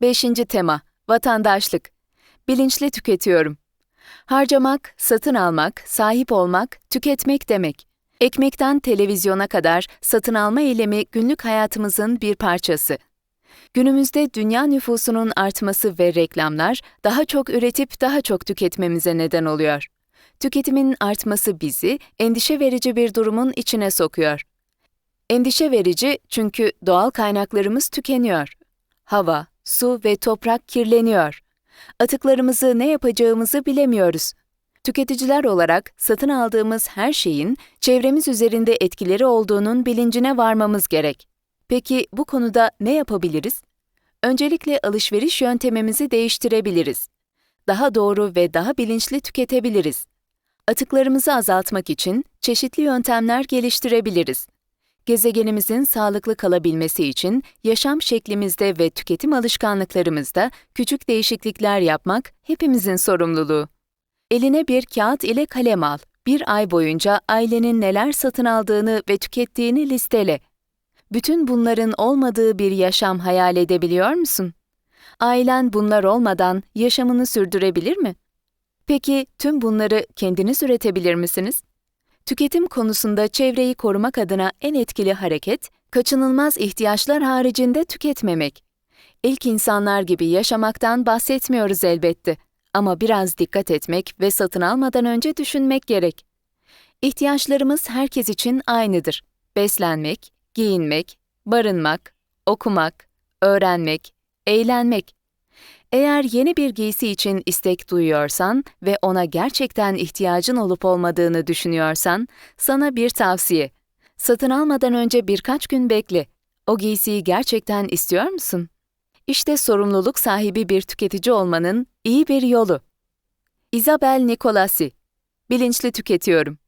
5. tema Vatandaşlık Bilinçli tüketiyorum. Harcamak, satın almak, sahip olmak, tüketmek demek. Ekmekten televizyona kadar satın alma eylemi günlük hayatımızın bir parçası. Günümüzde dünya nüfusunun artması ve reklamlar daha çok üretip daha çok tüketmemize neden oluyor. Tüketimin artması bizi endişe verici bir durumun içine sokuyor. Endişe verici çünkü doğal kaynaklarımız tükeniyor. Hava, su ve toprak kirleniyor. Atıklarımızı ne yapacağımızı bilemiyoruz. Tüketiciler olarak satın aldığımız her şeyin çevremiz üzerinde etkileri olduğunun bilincine varmamız gerek. Peki bu konuda ne yapabiliriz? Öncelikle alışveriş yöntemimizi değiştirebiliriz. Daha doğru ve daha bilinçli tüketebiliriz. Atıklarımızı azaltmak için çeşitli yöntemler geliştirebiliriz. Gezegenimizin sağlıklı kalabilmesi için yaşam şeklimizde ve tüketim alışkanlıklarımızda küçük değişiklikler yapmak hepimizin sorumluluğu. Eline bir kağıt ile kalem al. Bir ay boyunca ailenin neler satın aldığını ve tükettiğini listele. Bütün bunların olmadığı bir yaşam hayal edebiliyor musun? Ailen bunlar olmadan yaşamını sürdürebilir mi? Peki tüm bunları kendiniz üretebilir misiniz? Tüketim konusunda çevreyi korumak adına en etkili hareket, kaçınılmaz ihtiyaçlar haricinde tüketmemek. İlk insanlar gibi yaşamaktan bahsetmiyoruz elbette. Ama biraz dikkat etmek ve satın almadan önce düşünmek gerek. İhtiyaçlarımız herkes için aynıdır. Beslenmek, giyinmek, barınmak, okumak, öğrenmek, eğlenmek. Eğer yeni bir giysi için istek duyuyorsan ve ona gerçekten ihtiyacın olup olmadığını düşünüyorsan, sana bir tavsiye. Satın almadan önce birkaç gün bekle. O giysiyi gerçekten istiyor musun? İşte sorumluluk sahibi bir tüketici olmanın iyi bir yolu. Isabel Nicolasi Bilinçli tüketiyorum.